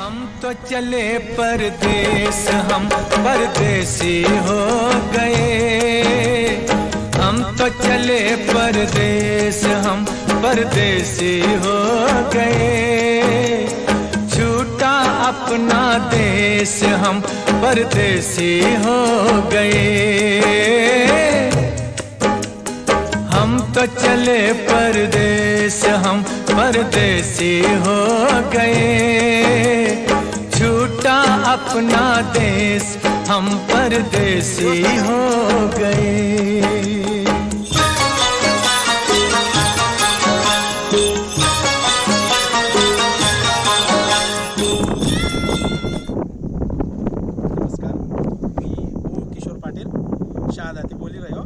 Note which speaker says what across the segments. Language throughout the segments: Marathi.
Speaker 1: हम तो चले परदेस, हम परदेसी हो गए। हम तो चले परदेस, हम परदेसी हो गए। छूटा अपना देश, हम परदेसी हो गए। हम तो चले परदेस हम परदेसी हो गए छूटा अपना देश हम परदेसी हो गए
Speaker 2: नमस्कार मी ओ किशोर पाटिल शहादाती बोली रह्यो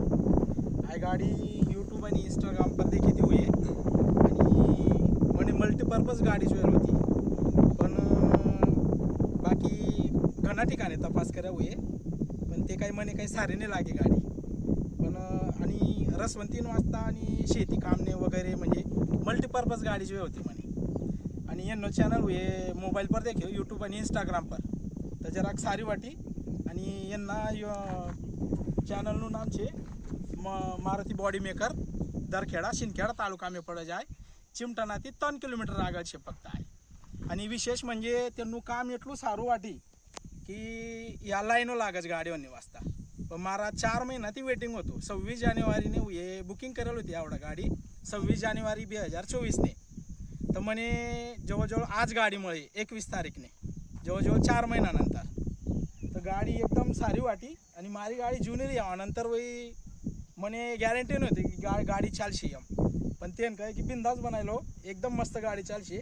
Speaker 2: આ ગાડી पण आणि इंस्टाग्राम पर देखील देऊ ये. आणि म्हणजे मल्टीपर्पज गाडी जोयर होती. पण बाकी घणा ठिकाणी तपास करा हुए पण ते काही म्हणे काही सारेने लागे गाडी. पण आणि रसवंतीन वाजता आणि शेती कामने वगैरे म्हणजे मल्टीपर्पज गाडी जोय होती म्हणे. आणि यांनो चॅनल हुए मोबाईल पर देखील यूट्यूब आणि इंस्टाग्राम पर. तर जरा सारी वाटी. आणि यांना चॅनलून आमचे मारुती बॉडी मेकर दरखेडा शिंदखेडा तालुका मी पडत आहे चिमटणा ती तन किलोमीटर आगाड शेपकता आहे. आणि विशेष म्हणजे त्यांना काम इटलू सारू वाटी की या लाईनो लागायच गाडीवरने वाजता पण मारा चार महिना ती वेटिंग होतो. सव्वीस जानेवारीने हे बुकिंग करेल होती आवडा गाडी. सव्वीस जानेवारी बे हजार चोवीसने. तर म्हणे जवळजवळ आज गाडीमुळे एकवीस तारीखने. जवळजवळ चार महिन्यानंतर तर गाडी एकदम सारी वाटी. आणि मारी गाडी जुनेरी यावा. नंतर वही म्हणे गॅरंटी नव्हती की गा गाडी चालशी एम पण ते काय की बिंदाच बनायलो. एकदम मस्त गाडी चालशी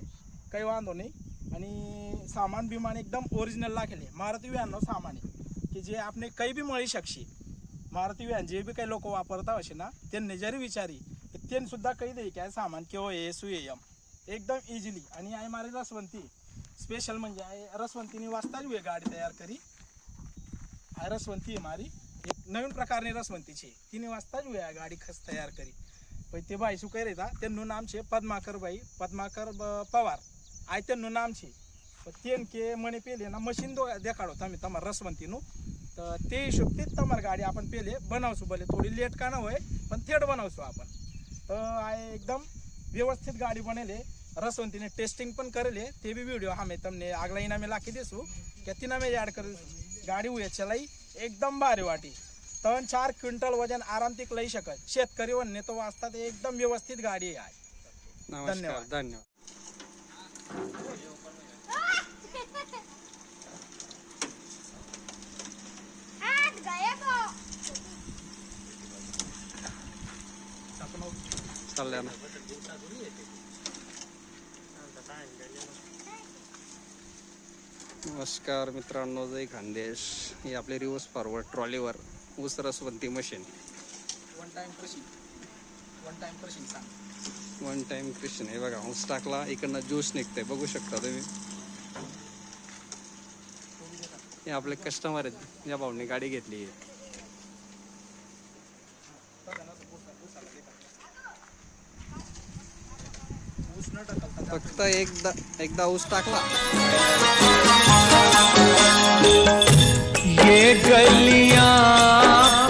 Speaker 2: काही वांधो नाही. आणि सामान बिमान एकदम ओरिजिनल लाखेले. मारुती व्हॅननं सामान आहे. की जे आपण काही बी मळी शकशी मारुती व्हॅन जे बी काही लोक वापरता असे ना त्यांनी जरी विचारी त्यांनी सुद्धा काही दे काय सामान किंवा ए सु एम एकदम इझिली आणि आय मारी रसवंती. स्पेशल म्हणजे आय रसवंतीने वाचताच वे गाडी तयार करी. आय रसवंती आहे मारी. એક નવીન પ્રકારની રસવંતી છે तिने વાજતા જ હોય આ ગાડી ખસ તૈયાર કરી પછી તે ભાઈ શું કહી રહ્યા હતા તેમનું નામ છે પદ્માકરભાઈ પદ્માકર બ- પવાર આ તેમનું નામ છે પણ તેમ કે મને પેલે એના મશીન દો દેખાડો તમે તમારા રસવંતીનું તો તે હિસાબથી જ તમારી ગાડી आपण પેલે બનાવશું ભલે થોડી લેટ का ન હોય પણ થેટ બનાવશું आपण તો આ એકદમ વ્યવસ્થિત ગાડી બનેલી રસવંતીને ટેસ્ટિંગ પણ કરેલી તે બી વિડીયો અમે તમને આગલા ઇનામે લાખી દઈશું કે तिनामे એડ કરીશું ગાડી હોય ચલાઈ એકદમ ભારે વાટી ત્રણ ચાર ક્વિન્ટલ વજન આરામથી લઈ શકે शेतकरीवरने तो वाचतात एकदम व्यवस्थित गाडी आहे धन्यवाद.
Speaker 3: धन्यवाद. चालल्या ना. नमस्कार मित्रांनो जय खानदेश. ही आपली रिवर्स फॉरवर्ड ट्रॉलीवर ऊस रसवंती machine
Speaker 2: one time crushing one time crushing सांग
Speaker 3: वन टाइम क्रिशन हे बघा ऊस टाकला इकडनं ज्यूस निघतंय. बघू शकता तुम्ही. हे आपले कस्टमर आहेत. या भाऊने गाडी घेतली आहे.
Speaker 2: ऊस न टाकलता
Speaker 3: फक्त एकदा एकदा ऊस टाकला.
Speaker 1: ये गलियाँ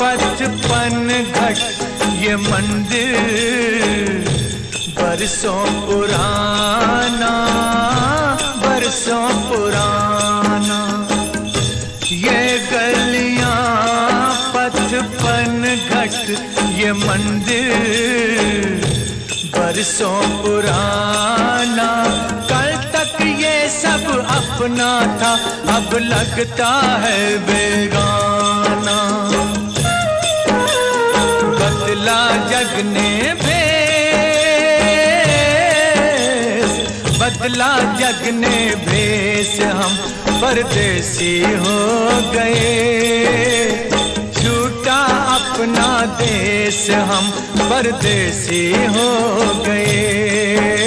Speaker 1: पचपन घट, ये मंदिर बरसों पुराना बरसों पुराना। ये गलिया पचपन घट, ये मंदिर बरसों पुराना कल तक ये सब अपना था, अब लगता है बेगाना। बदला जग ने भेस बदला जग ने भेस, हम परदेसी हो गए। अपना देश हम परदेसी हो गए।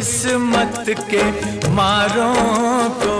Speaker 1: किस्मत के मारों को